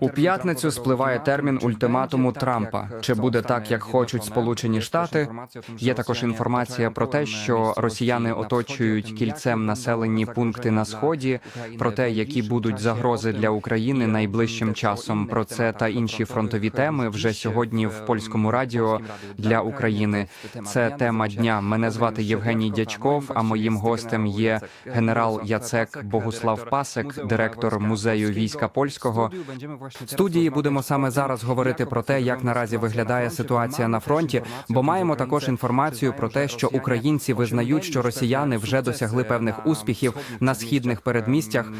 У п'ятницю спливає термін ультиматуму Трампа. Чи буде так, як хочуть Сполучені Штати? Є також інформація про те, що росіяни оточують кільцем населені пункти на сході. Про те, які будуть загрози для України найближчим часом. Про це та інші фронтові теми вже сьогодні в польському радіо для України. Це тема дня. Мене звати Євгеній Дячков. А моїм гостем є генерал Яцек Богуслав Пасек, директор музею війська польського. В студії будемо саме зараз говорити про те, як наразі виглядає ситуація на фронті, бо маємо також інформацію про те, що українці визнають, що росіяни вже досягли певних успіхів на східних передмістях.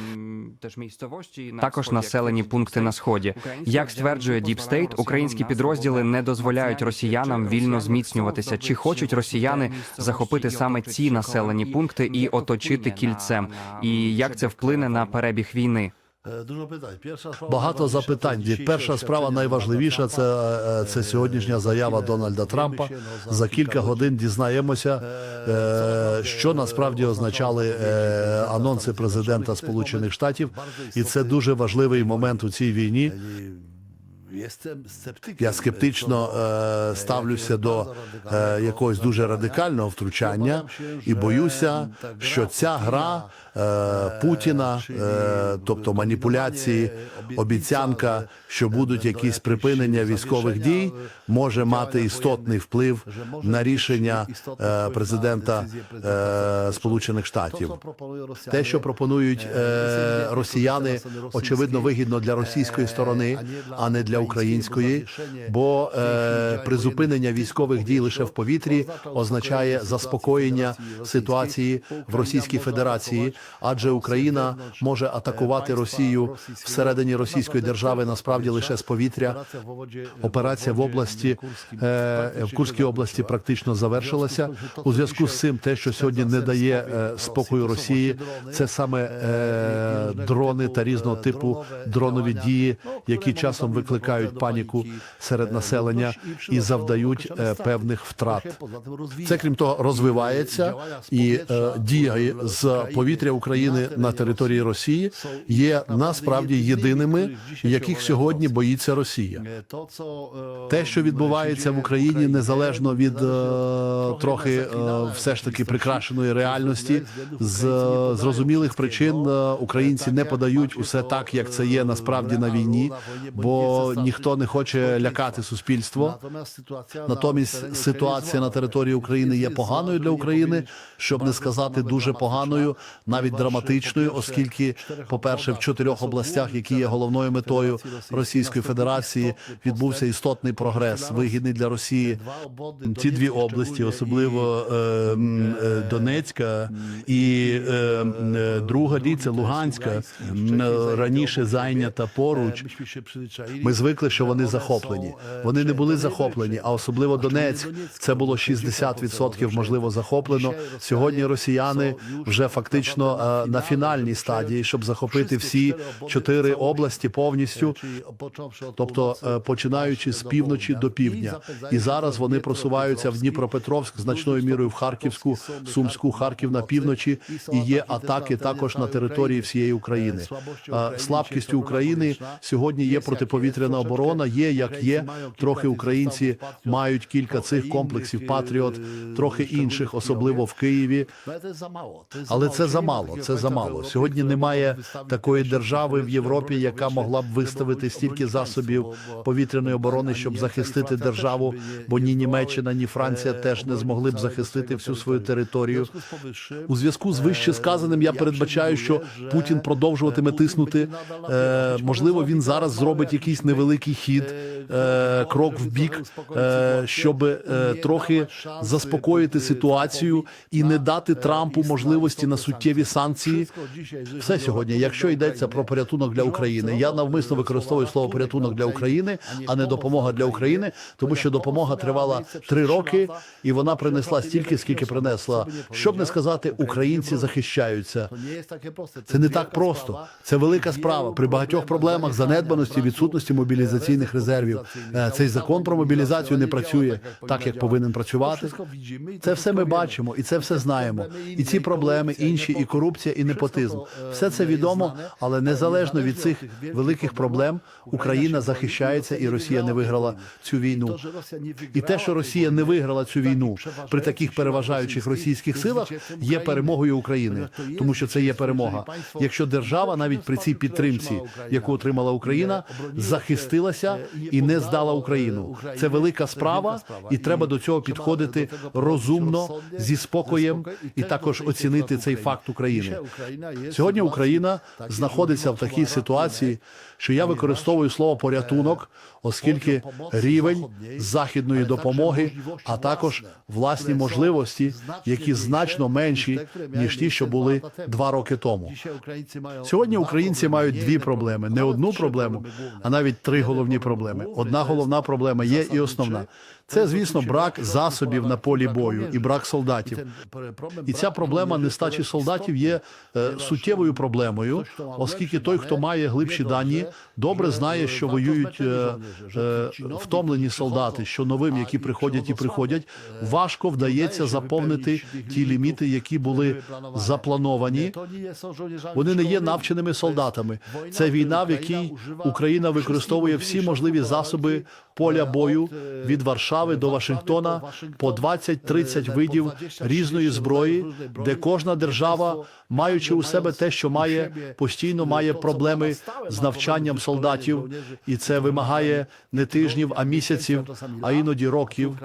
Також населені пункти на сході. Як стверджує State, українські підрозділи не дозволяють росіянам вільно зміцнюватися. Чи хочуть росіяни захопити саме ці населені пункти і оточити кільцем? І як це вплине на перебіг війни? Е, Dużo перша Pierwsza Багато запитань. Перша справа найважливіша це, е, це сьогоднішня заява Дональда Трампа. За кілька годин дізнаємося, е, що насправді означали е, анонси президента Сполучених Штатів, і це дуже важливий момент у цій війні. Я скептично е, ставлюся до е, якогось дуже радикального втручання і боюся, що ця гра е, Путіна, е, тобто маніпуляції, обіцянка, що будуть якісь припинення військових дій, може мати істотний вплив на рішення е, президента е, Сполучених Штатів. Те, що пропонують е, росіяни, очевидно вигідно для російської сторони, а не для української, бо е, призупинення військових дій лише в повітрі означає заспокоєння ситуації в Російській Федерації, адже Україна може атакувати Росію всередині Російської держави насправді лише з повітря. Операція в області е, в Курській області практично завершилася. У зв'язку з цим, те, що сьогодні не дає е, спокою Росії, це саме е, дрони та різного типу дронові дії, які часом викликають паніку серед населення і завдають е, певних втрат. Це крім того розвивається і е, дія з повітря України на території Росії. Є насправді єдиними, яких сьогодні боїться Росія. Те, що відбувається в Україні, незалежно від е, трохи е, все ж таки прикрашеної реальності, з е, зрозумілих причин е, українці не подають усе так, як це є насправді на війні, бо ніхто не хоче лякати суспільство. Натомість ситуація на території України є поганою для України, щоб не сказати дуже поганою, навіть драматичною, оскільки, по-перше, в чотирьох областях, які є головною метою Російської Федерації, відбувся істотний прогрес, вигідний для Росії. Ці дві області, особливо е, е, Донецька і е, е, друга лі, це Луганська, е, раніше зайнята поруч. Ми звикли, що вони захоплені. Вони не були захоплені, а особливо Донецьк. Це було 60% можливо захоплено. Сьогодні росіяни вже фактично е, на фінальній стадії, щоб захопити всі чотири області повністю. Тобто е, починаючи з півночі до півдня, і зараз вони просуваються в Дніпропетровськ значною мірою в Харківську, Сумську, Харків на півночі, і є атаки також на території всієї України. Е, Слабкістю України сьогодні є протиповітряна оборона. Є як є. Трохи українці мають кілька цих комплексів Патріот, трохи інших, особливо в Києві. Але це замало. Це замало. Сьогодні немає такої держави в Європі, яка могла б виставити стільки засобів повітряної оборони, щоб захистити державу. Бо ні Німеччина, ні Франція теж не змогли б захистити всю свою територію. У зв'язку з вище сказаним, я передбачаю, що Путін продовжуватиме тиснути. Е, можливо, він зараз зробить якийсь невеликий хід, е, крок в бік, е, щоб е, трохи заспокоїти ситуацію і не дати Трампу можливості на суттєві санкції. Все сьогодні, якщо йдеться про порятунок для України, я навмисно використовую слово порятунок для України, а не допомога для України, тому що допомога тривала три роки, і вона принесла стільки, скільки принесла. Щоб не сказати, українці захищаються. Це не так просто. Це велика справа. При багатьох проблемах занедбаності, відсутності мобілізації. Мобілізаційних резервів. Е, Цей закон про мобілізацію не працює так, як повинен працювати. Це все ми бачимо, і це все знаємо. І ці проблеми, інші, і корупція, і непотизм. Все це відомо, але незалежно від цих великих проблем Україна захищається, і Росія не виграла цю війну. І те, що Росія не виграла цю війну при таких переважаючих російських силах, є перемогою України, тому що це є перемога. Якщо держава навіть при цій підтримці, яку отримала Україна, захистилася і не здала Україну. Це велика справа, і треба до цього підходити розумно, зі спокоєм, і також оцінити цей факт України. Сьогодні Україна знаходиться в такій ситуації, що я використовую слово порятунок, оскільки рівень західної допомоги, а також власні можливості, які значно менші ніж ті, що були два роки тому. Сьогодні українці мають дві проблеми: не одну проблему, а навіть три головні проблеми. Одна головна проблема є і основна. Це, звісно, брак засобів на полі бою і брак солдатів. І ця проблема нестачі солдатів є е, суттєвою проблемою, оскільки той, хто має глибші дані, добре знає, що воюють е, е, втомлені солдати, що новим, які приходять і приходять, важко вдається заповнити ті ліміти, які були заплановані. Вони не є навченими солдатами. Це війна, в якій Україна використовує всі можливі засоби поля бою від Варшави до Вашингтона по 20-30 видів різної зброї, де кожна держава, маючи у себе те, що має, постійно має проблеми з навчанням солдатів, і це вимагає не тижнів, а місяців, а іноді років.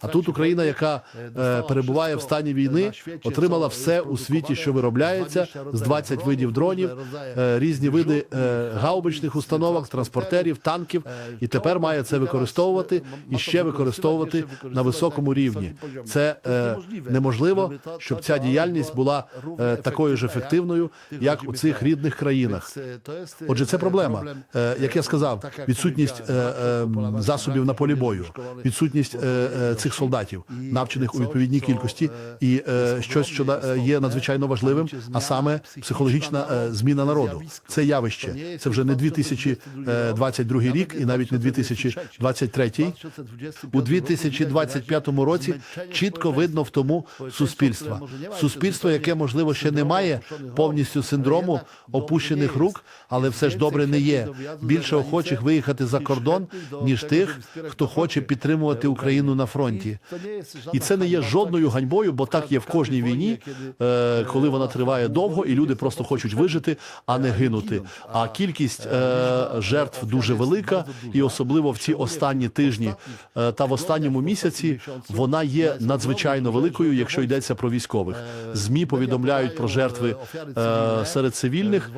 А тут Україна, яка е, перебуває в стані війни, отримала все у світі, що виробляється, з 20 видів дронів, е, різні види е, гаубичних установок, транспортерів, танків, і тепер має це використовувати і ще використовувати на високому рівні. Це неможливо, щоб ця діяльність була такою ж ефективною, як у цих рідних країнах. Отже, це проблема. Як я сказав, відсутність е, е, засобів на полі бою, відсутність е, е, цих солдатів, навчених у відповідній кількості, і щось, що є надзвичайно важливим, а саме психологічна зміна народу. Це явище. Це вже не 2022 рік, і навіть не 2023. У 2025 році чітко видно в тому суспільства. Суспільство, яке можливо ще не має повністю синдрому опущених рук, але все ж добре не є. Більше охочих виїхати за ніж тих, хто хоче підтримувати Україну на фронті. І це не є жодною ганьбою, бо так є в кожній війні, е, коли вона триває довго, і люди просто хочуть вижити, а не гинути. А кількість е, жертв дуже велика, і особливо в ці останні тижні е, та в останньому місяці вона є надзвичайно великою, якщо йдеться про військових. Змі повідомляють про жертви серед цивільних.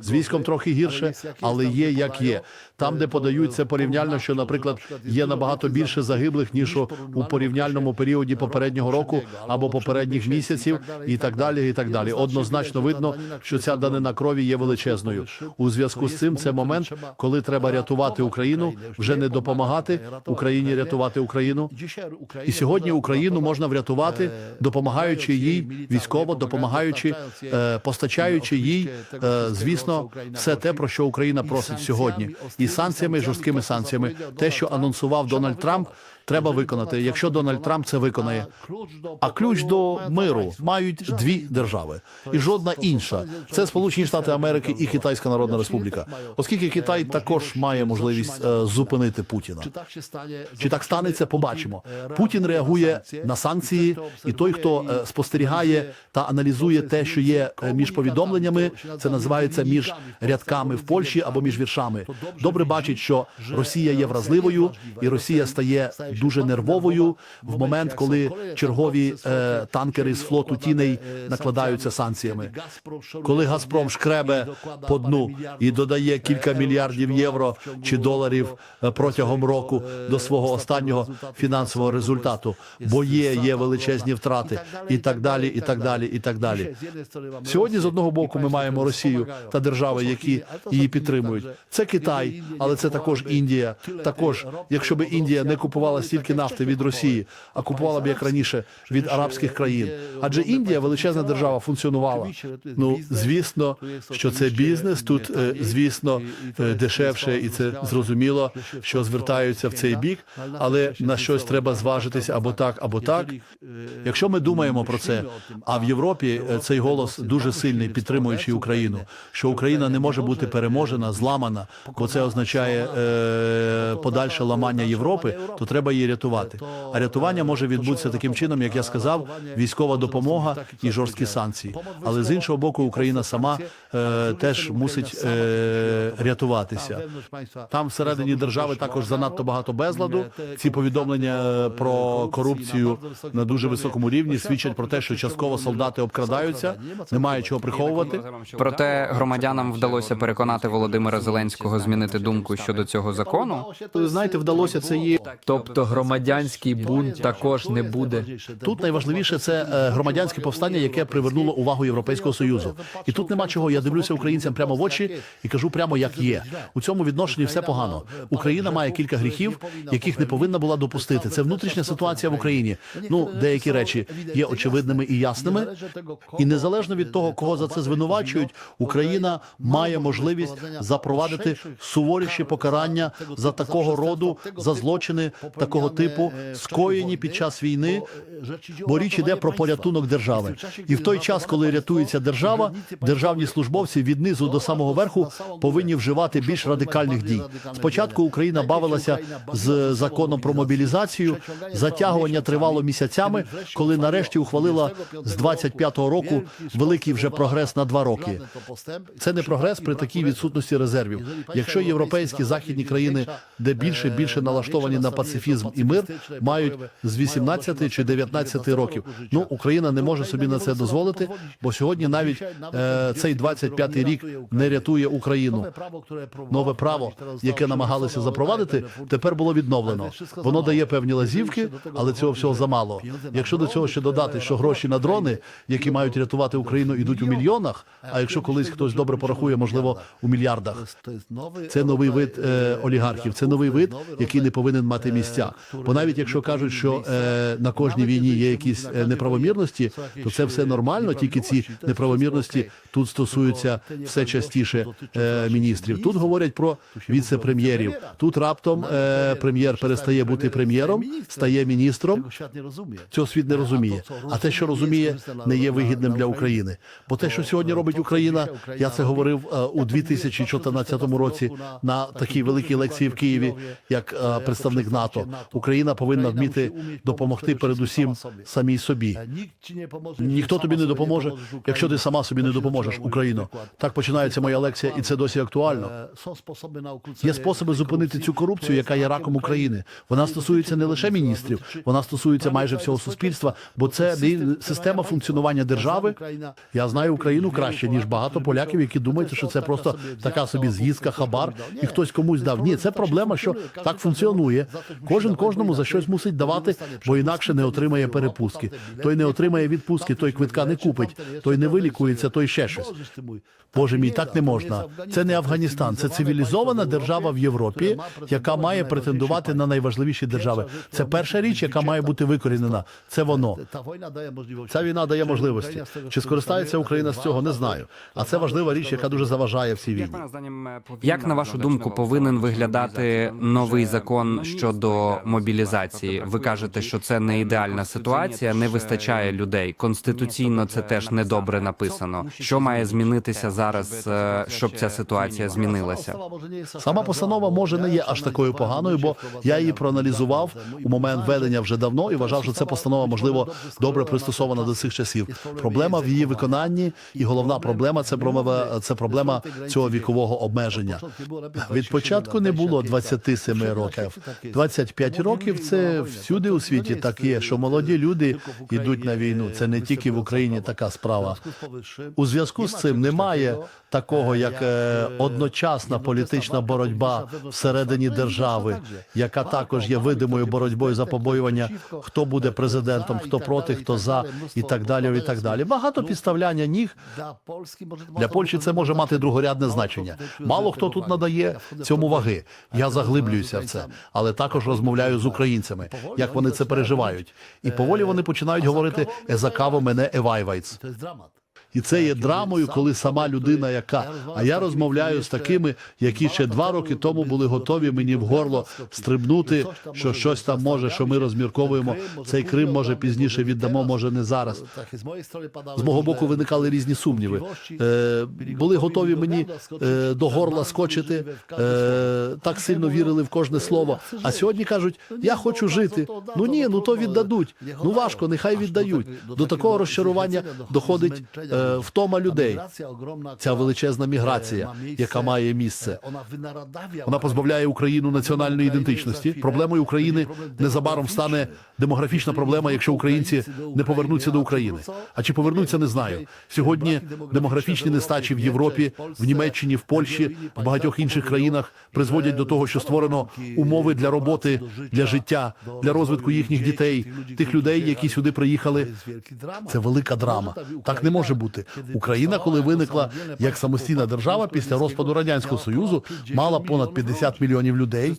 З військом трохи гірше, але є як є. Там, де подають це порівняльно, що, наприклад, є набагато більше загиблих ніж у- порівняльному періоді попереднього року або попередніх місяців, і так далі. І так далі. Однозначно видно, що ця данина крові є величезною. У зв'язку з цим це момент, коли треба рятувати Україну, вже не допомагати Україні рятувати Україну. І сьогодні Україну можна врятувати, допомагаючи їй військово, допомагаючи, е, постачаючи їй, е, звісно, все те, про що Україна просить сьогодні, і санкціями, жорсткими санкціями. Те, що анонсував Дональд Трамп, треба виконати. Якщо Дональд Трамп це виконає. А ключ до миру мають дві держави, і жодна інша. Це Сполучені Штати Америки і Китайська Народна Республіка, оскільки Китай також має можливість е, зупинити Путіна. Чи так станеться, побачимо. Путін реагує на санкції, і той, хто е, спостерігає та аналізує те, що є е, між повідомленнями, це називається між рядками в Польщі або між віршами. Добре бачить, що Росія є вразливою, і Росія стає дуже нервовою в момент, коли чергові е, танкери з флоту тіней накладаються санкціями. Коли Газпром шкребе по дну і додає кілька мільярдів євро чи доларів е, протягом року до свого останнього фінансового результату, бо є, є величезні втрати, і так далі, і так далі, і так далі. Сьогодні з одного боку ми маємо Росію та держави, які її підтримують. Це Китай, але це також Індія. Також, якщо би Індія не купувала стільки нафти від Росії, а купувала б як раніше від арабських країн. Адже Індія, величезна держава, функціонувала. Ну звісно, що це бізнес. Тут е, звісно е, дешевше, і це зрозуміло, що звертаються в цей бік, але на щось треба зважитися або так, або так. Якщо ми думаємо про це, а в Європі е, цей голос дуже сильний, підтримуючи Україну, що Україна не може бути переможена, зламана, бо це означає е, подальше ламання Європи, то треба її рятувати. А рятування може відбутися таким чином, як я сказав, військова допомога і жорсткі санкції. Але з іншого боку, Україна сама е, теж мусить е, рятуватися. Там всередині держави також занадто багато безладу. Ці повідомлення про корупцію на дуже високому рівні свідчать про те, що частково солдати обкрадаються, немає чого приховувати. Проте громадянам вдалося переконати Володимира Зеленського змінити думку щодо цього закону. Знаєте, вдалося це є. Тобто громадянський бунт також не буде. Тут найважливіше це е, громадянське повстання, яке привернуло увагу Європейського союзу. І тут нема чого. Я дивлюся українцям прямо в очі і кажу прямо як є. У цьому відношенні все погано. Україна має кілька гріхів, яких не повинна була допустити. Це внутрішня ситуація в Україні. Ну деякі речі є очевидними і ясними. І незалежно від того, кого за це звинувачують, Україна має можливість запровадити суворіші покарання за такого роду за злочини такого типу, скоєні під час війни. Бо річ іде про порятунок держави. І в той час, коли рятується держава, державні службовці від низу до самого верху повинні вживати більш радикальних дій. Спочатку Україна бавилася з законом про мобілізацію. Затягування тривало місяцями, коли нарешті ухвалила з 25-го року великий вже прогрес на два роки. Це не прогрес при такій відсутності резервів. Якщо європейські західні країни, де більше більше налаштовані на пацифізм і мир, мають з 18 чи 19 років. Ну Україна не може собі на це дозволити, бо сьогодні навіть е, цей 25-й рік не рятує Україну. Нове право, яке намагалися запровадити, тепер було відновлено. Воно дає певні лазівки, але цього всього замало. Якщо до цього ще додати, що гроші на дрони, які мають рятувати Україну, ідуть у мільйонах. А якщо колись хтось добре порахує, можливо, у мільярдах. Це новий вид е, олігархів. Це новий вид, який не повинен мати місця. Бо навіть якщо кажуть, що е, на кожній війні є якісь е, неправомірності, то це все нормально. Тільки ці неправомірності тут стосуються все частіше е, міністрів. Тут говорять про віце-прем'єрів. Тут раптом е, прем'єр перестає бути прем'єром, стає міністром. Цього світ не розуміє. А те, що розуміє, не є вигідним для України. Бо те, що сьогодні робить Україна, я це говорив е, у 2014 році на такій великій лекції в Києві, як е, представник НАТО. Україна повинна вміти допомогти передусім самій собі. Ніхто тобі не допоможе, якщо ти сама собі не допоможеш, Україно. Так починається моя лекція, і це досі актуально. Є способи зупинити цю корупцію, яка є раком України. Вона стосується не лише міністрів, вона стосується майже всього суспільства, бо це система функціонування держави. Я знаю Україну краще ніж багато поляків, які думають, що це просто така собі з'їздка, хабар, і хтось комусь дав. Ні, це проблема, що так функціонує. Кожен кожному за щось мусить давати, бо інакше не отримає перепустки. Той не отримає відпустки, той квитка не купить, той не вилікується, той ще щось. Боже мій, так не можна. Це не Афганістан, це цивілізована держава в Європі, яка має претендувати на найважливіші держави. Це перша річ, яка має бути викорінена. Це воно. Ця війна дає можливості. Чи скористається Україна з цього? Не знаю. А це важлива річ, яка дуже заважає всій війні. Як на вашу думку повинен виглядати новий закон щодо мобілізації? Ви кажете, що це не ідеальна ситуація, не вистачає людей. Конституційно це теж недобре написано. Що має змінитися зараз, щоб ця ситуація змінилася? Сама постанова може не є аж такою поганою, бо я її проаналізував у момент ведення вже давно і вважав, що ця постанова можливо добре пристосована до цих часів. Проблема в її виконанні, і головна проблема це проблема, це проблема цього вікового обмеження. Від початку не було 27 років. 25 років це всюди у світі так є, що молоді люди йдуть на війну. Це не тільки в Україні така справа. У зв'язку з цим немає такого, як е, одночасна політична боротьба всередині держави, яка також є видимою боротьбою за побоювання, хто буде президентом, хто проти, хто за і так далі. І так далі. Багато підставляння ніг для Польщі це може мати другорядне значення. Мало хто тут надає цьому ваги. Я заглиблююся в це, але також розмовляю. Розмовляю з українцями, як вони це переживають. І поволі вони починають говорити Езакаво мене евайвайц. І це є драмою, коли сама людина, яка а я розмовляю з такими, які ще два роки тому були готові мені в горло стрибнути, що щось там може, що ми розмірковуємо. Цей Крим може пізніше віддамо, може не зараз. З мого боку виникали різні сумніви. Е, були готові мені е, до горла скочити, е, так сильно вірили в кожне слово. А сьогодні кажуть, я хочу жити. Ну ні, ну то віддадуть. Ну важко, нехай віддають. До такого розчарування доходить е, втома людей. Ця величезна e, міграція, яка має місце. Вона винарадавia Вона позбавляє Україну національної ідентичності. Проблемою України незабаром стане демографічна проблема, якщо українці не повернуться до України. А чи повернуться, не знаю. Сьогодні демографічні нестачі в Європі, в Німеччині, в Польщі, в багатьох інших країнах призводять до того, що створено умови для роботи, для життя, для розвитку їхніх дітей, тих людей, які сюди приїхали. Це велика драма. Так не може бути. Україна, коли виникла як самостійна держава після розпаду радянського союзу, мала понад 50 мільйонів людей.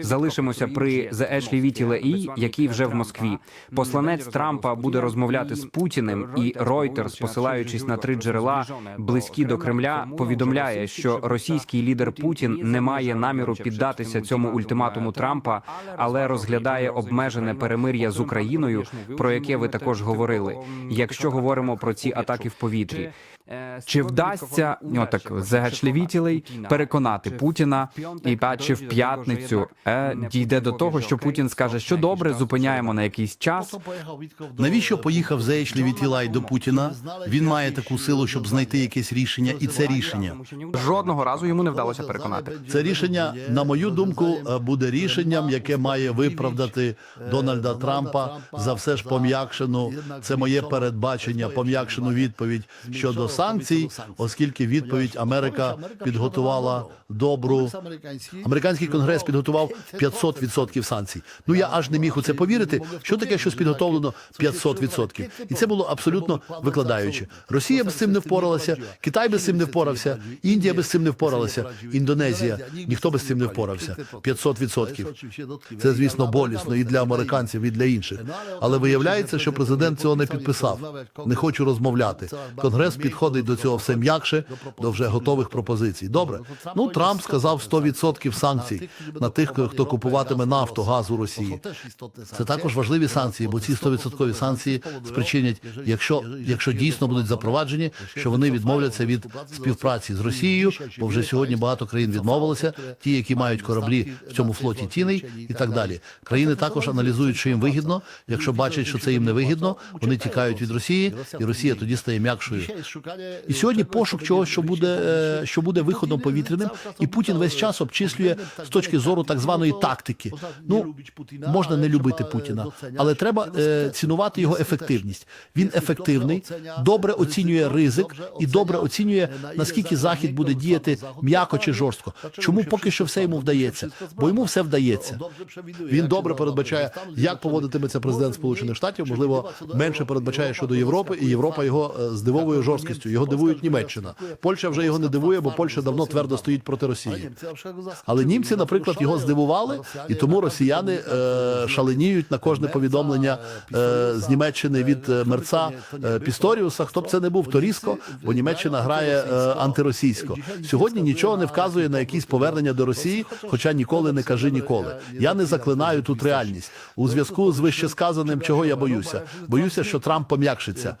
Залишимося при The Ashley Віті Леї, який вже в Москві. Посланець Трампа буде розмовляти з Путіним, і Reuters, посилаючись на три джерела, близькі до Кремля, повідомляє, що російський лідер Путін не має наміру піддатися цьому ультиматуму Трампа, але розглядає обмежене перемир'я з Україною, про яке ви також говорили. Якщо говоримо про ці атаки в повітрі. Чи вдасться ну, так загачлівітілей переконати Путіна і чи в п'ятницю е, дійде до того, що Путін скаже, що добре, зупиняємо на якийсь час. Навіщо поїхав Зеєшлі Вітілай до Путіна? Він має таку силу, щоб знайти якесь рішення, і це рішення. Жодного разу йому не вдалося переконати. Це рішення, на мою думку, е, буде рішенням, яке має виправдати Дональда Трампа за все ж пом'якшену. Це моє передбачення, пом'якшену відповідь щодо санкцій, оскільки відповідь Америка підготувала добру. Американський конгрес підготував 500% санкцій. Ну я аж не міг у це повірити. Що таке щось підготовлено 500%? І це було абсолютно викладаюче. Росія без цим не впоралася, Китай без цим не впорався, Індія без цим не впоралася, Індонезія ніхто без цим не впорався. 500%. Це, звісно, болісно і для американців, і для інших. Але виявляється, що президент цього не підписав. Не хочу розмовляти. Конгрес підходить до цього все м'якше, до вже готових пропозицій. Добре. Ну Трамп сказав 100% санкцій на тих, хто купуватиме нафту, газ у Росії. Це також важливі санкції, бо ці 100% санкції спричинять, якщо, якщо дійсно будуть запроваджені, що вони відмовляться від співпраці з Росією, бо вже сьогодні багато країн відмовилися, ті, які мають кораблі в цьому флоті тіней і так далі. Країни також аналізують, що їм вигідно. Якщо бачать, що це їм не вигідно, вони тікають від Росії, і Росія тоді стає м'якшою. І сьогодні пошук чогось, що буде, е, що буде виходом повітряним, і Путін весь час обчислює з точки зору так званої тактики. Ну можна не любити Путіна, але треба е, цінувати його ефективність. Він ефективний, добре оцінює ризик і добре оцінює наскільки захід буде діяти м'яко чи жорстко. Чому поки що все йому вдається? Бо йому все вдається. Він добре передбачає, як поводитиметься президент Сполучених Штатів. Можливо, менше передбачає щодо Європи, і Європа його е, здивовує жорсткістю. Його дивують Німеччина. Польща вже його не дивує, бо Польща давно твердо стоїть проти Росії. Але німці, наприклад, його здивували, і тому росіяни е, шаленіють на кожне повідомлення е, з Німеччини від е, мерца е, Пісторіуса. Хто б це не був, то різко, бо Німеччина грає е, антиросійсько. Сьогодні нічого не вказує на якісь повернення до Росії, хоча ніколи не кажи ніколи. Я не заклинаю тут реальність у зв'язку з вищесказаним, чого я боюся. Боюся, що Трамп пом'якшиться.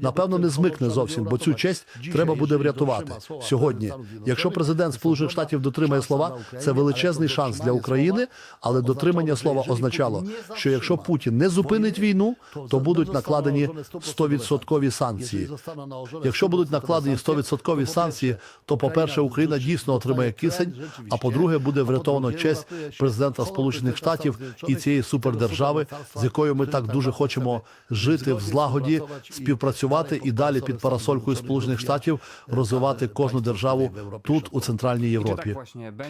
Напевно, не змикне зовсім, бо цю честь треба буде врятувати сьогодні. Якщо президент Сполучених Штатів дотримає слова, це величезний шанс для України. Але дотримання слова означало, що якщо Путін не зупинить війну, то будуть накладені 100% санкції. Якщо будуть накладені 100% санкції, то по-перше, Україна дійсно отримає кисень. А по-друге, буде врятовано честь президента Сполучених Штатів і цієї супердержави, з якою ми так дуже хочемо жити в злагоді, співпрацювати і далі під парасолькою Сполучених Штатів розвивати кожну державу тут у центральній Європі.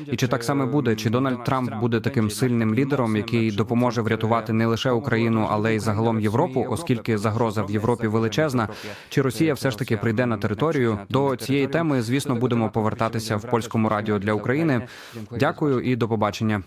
І чи так саме буде? Чи Дональд Трамп буде таким сильним лідером, який допоможе врятувати не лише Україну, але й загалом Європу, оскільки загроза в Європі величезна? Чи Росія все ж таки прийде на територію? До цієї теми, звісно, будемо повертатися в польському радіо для України. Дякую і до побачення.